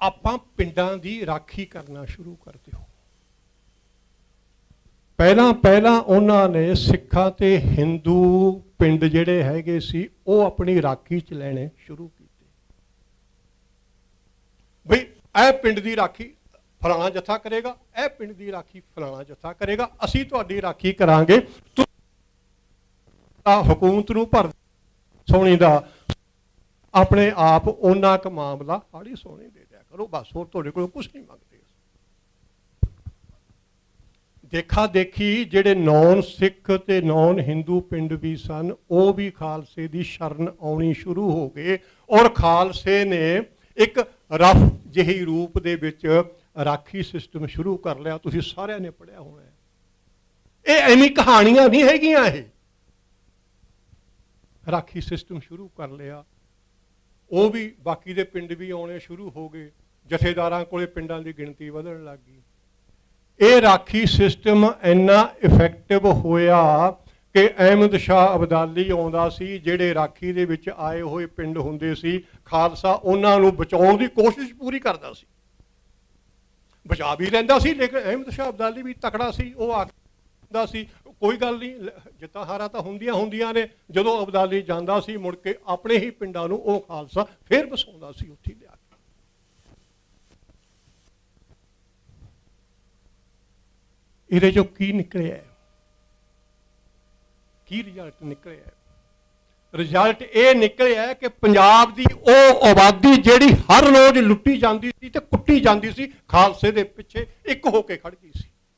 ਆਪਾਂ ਪਿੰਡਾਂ ਦੀ ਰਾਖੀ ਕਰਨਾ ਸ਼ੁਰੂ ਕਰ ਦਿਓ ਪਹਿਲਾਂ ਪਹਿਲਾਂ ਉਹਨਾਂ ਨੇ ਸਿੱਖਾਂ ਤੇ ਹਿੰਦੂ ਪਿੰਡ ਜਿਹੜੇ ਹੈਗੇ ਸੀ ਉਹ ਆਪਣੀ ਰਾਖੀ ਚ ਲੈਣੇ ਸ਼ੁਰੂ ਕੀਤੇ। ਬਈ ਇਹ ਪਿੰਡ ਦੀ ਰਾਖੀ ਫਲਾਣਾ ਜਥਾ ਕਰੇਗਾ ਇਹ ਪਿੰਡ ਦੀ ਰਾਖੀ ਫਲਾਣਾ ਜਥਾ ਕਰੇਗਾ ਅਸੀਂ ਤੁਹਾਡੀ ਰਾਖੀ ਕਰਾਂਗੇ। ਤੁਸੀਂ ਤਾਂ ਹਕੂਮਤ ਨੂੰ ਭਰ ਸੋਣੀ ਦਾ ਆਪਣੇ ਆਪ ਉਹਨਾਂ ਕ ਮਾਮਲਾ ਹਾੜੀ ਸੋਹਣੀ ਦੇ ਦਿਆ ਕਰੋ। ਬਸ ਹੋਰ ਤੁਹਾਡੇ ਕੋਲ ਕੁਝ ਨਹੀਂ ਮੰਗਦੇ। ਦੇਖਾ ਦੇਖੀ ਜਿਹੜੇ ਨੌਨ ਸਿੱਖ ਤੇ ਨੌਨ ਹਿੰਦੂ ਪਿੰਡ ਵੀ ਸਨ, ਉਹ ਵੀ ਖਾਲਸੇ ਦੀ ਸ਼ਰਨ ਆਉਣੀ ਸ਼ੁਰੂ ਹੋ ਗਏ ਔਰ ਖਾਲਸੇ ਨੇ ਇੱਕ ਰਫ ਜਿਹੀ ਰੂਪ ਦੇ ਵਿੱਚ ਰਾਖੀ ਸਿਸਟਮ ਸ਼ੁਰੂ ਕਰ ਲਿਆ। ਤੁਸੀਂ ਸਾਰਿਆਂ ਨੇ ਪੜਿਆ ਹੋਣਾ ਹੈ। ਇਹ ਐਵੇਂ ਕਹਾਣੀਆਂ ਨਹੀਂ ਹੈਗੀਆਂ ਇਹ। ਰਾਖੀ ਸਿਸਟਮ ਸ਼ੁਰੂ ਕਰ ਲਿਆ। ਉਹ ਵੀ ਬਾਕੀ ਦੇ ਪਿੰਡ ਵੀ ਆਉਣੇ ਸ਼ੁਰੂ ਹੋ ਗਏ। ਜਥੇਦਾਰਾਂ ਕੋਲੇ ਪਿੰਡਾਂ ਦੀ ਗਿਣਤੀ ਵਧਣ ਲੱਗ ਗਈ। ਇਹ ਰਾਖੀ ਸਿਸਟਮ ਇੰਨਾ ਇਫੈਕਟਿਵ ਹੋਇਆ ਕਿ ਅਹਿਮਦ ਸ਼ਾਹ ਅਬਦਾਲੀ ਆਉਂਦਾ ਸੀ, ਜਿਹੜੇ ਰਾਖੀ ਦੇ ਵਿੱਚ ਆਏ ਹੋਏ ਪਿੰਡ ਹੁੰਦੇ ਸੀ, ਖਾਲਸਾ ਉਹਨਾਂ ਨੂੰ ਬਚਾਉਣ ਦੀ ਕੋਸ਼ਿਸ਼ ਪੂਰੀ ਕਰਦਾ ਸੀ। ਬਚਾ ਵੀ ਲੈਂਦਾ ਸੀ, ਲੇਕਿਨ ਅਹਿਮਦ ਸ਼ਾਹ ਅਬਦਾਲੀ ਵੀ ਤਕੜਾ ਸੀ, ਉਹ ਆ ਆਖਦਾ ਸੀ, ਕੋਈ ਗੱਲ ਨਹੀਂ ਜਿੱਤਾਂ ਹਾਰਾਂ ਤਾਂ ਹੁੰਦੀਆਂ ਹੁੰਦੀਆਂ ਨੇ, ਜਦੋਂ ਅਬਦਾਲੀ ਜਾਂਦਾ ਸੀ, ਮੁੜ ਕੇ ਆਪਣੇ ਹੀ ਪਿੰਡਾਂ ਨੂੰ ਉਹ ਖਾਲਸਾ ਫੇਰ ਵਸਾਉਂਦਾ ਸੀ ਉੱਥੇ ਲਿਆ ਕੇ। ਇਹਦੇ ਚੋਂ ਕੀ ਨਿਕਲਿਆ ਕੀ ਰਿਜ਼ਲਟ ਨਿਕਲਿਆ ਰਿਜ਼ਲਟ ਇਹ ਨਿਕਲਿਆ ਕਿ ਪੰਜਾਬ ਦੀ ਉਹ ਆਬਾਦੀ ਜਿਹੜੀ ਹਰ ਰੋਜ਼ ਲੁੱਟੀ ਜਾਂਦੀ ਸੀ ਤੇ ਕੁੱਟੀ ਜਾਂਦੀ ਸੀ, ਖਾਲਸੇ ਦੇ ਪਿੱਛੇ ਇੱਕ ਹੋ ਕੇ ਖੜ ਗਈ ਸੀ।